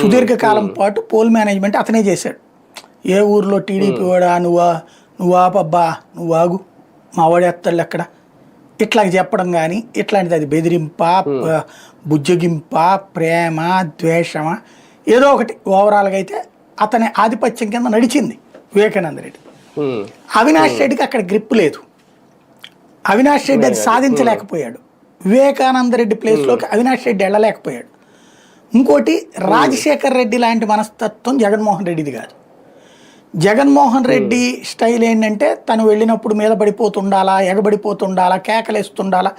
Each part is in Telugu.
సుదీర్ఘకాలం పాటు పోల్ మేనేజ్మెంట్ అతనే చేశాడు. ఏ ఊర్లో టీడీపీ వాడా నువ్వా నువ్వు ఆపబ్బా నువ్వు ఆగు మా వాడు ఎత్తాళ్ళు ఎక్కడ ఇట్లా చెప్పడం కానీ ఇట్లాంటిది అది బెదిరింప బుజ్జగింప ప్రేమ ద్వేషమా ఏదో ఒకటి ఓవరాల్గా అయితే అతని ఆధిపత్యం కింద నడిచింది వివేకానంద రెడ్డి. అవినాష్ రెడ్డికి అక్కడ గ్రిప్ లేదు. అవినాష్ రెడ్డి అది సాధించలేకపోయాడు. వివేకానంద రెడ్డి ప్లేస్లోకి అవినాష్ రెడ్డి వెళ్ళలేకపోయాడు. ఇంకోటి రాజశేఖర్ రెడ్డి లాంటి మనస్తత్వం జగన్మోహన్ రెడ్డిది కాదు. జగన్మోహన్ రెడ్డి స్టైల్ ఏంటంటే తను వెళ్ళినప్పుడు మీద పడిపోతుండాలా ఎగబడిపోతుండాలా కేకలేస్తుండాలా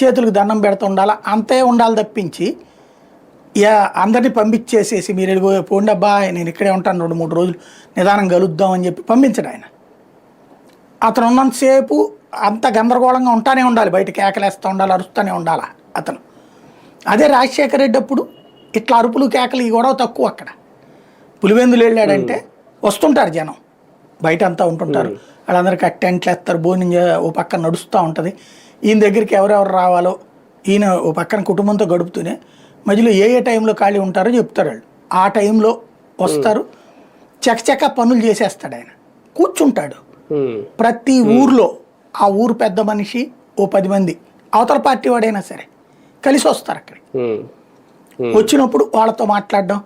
చేతులకు దండం పెడుతుండాలా అంతే ఉండాలి తప్పించి యా అందరినీ పంపించేసేసి మీరు వెళ్ళిపో పోండి అబ్బా నేను ఇక్కడే ఉంటాను రెండు మూడు రోజులు నిదానం కలుద్దాం అని చెప్పి పంపించడు ఆయన. అతను ఉన్నంతసేపు అంత గందరగోళంగా ఉంటానే ఉండాలి బయట కేకలేస్తూ ఉండాలి అరుస్తూనే ఉండాలి అతను. అదే రాజశేఖర రెడ్డి అప్పుడు ఇట్లా అరుపులు కేకలు ఈ గొడవ తక్కువ అక్కడ. పులివెందులు వెళ్ళాడంటే వస్తుంటారు జనం. బయట అంతా ఉంటుంటారు. వాళ్ళందరికీ ఆ టెంట్లు వేస్తారు భోజనం ఓ పక్కన నడుస్తూ ఉంటుంది. ఈయన దగ్గరికి ఎవరెవరు రావాలో ఈయన ఓ పక్కన కుటుంబంతో గడుపుతూనే మధ్యలో ఏ ఏ టైంలో ఖాళీ ఉంటారో చెప్తారు వాళ్ళు. ఆ టైంలో వస్తారు. చకచక పనులు చేసేస్తాడు ఆయన. కూర్చుంటాడు. ప్రతి ఊర్లో ఆ ఊరు పెద్ద మనిషి ఓ పది మంది. అవతల పార్టీ వాడైనా సరే కలిసి వస్తారు అక్కడికి. వచ్చినప్పుడు వాళ్ళతో మాట్లాడడం.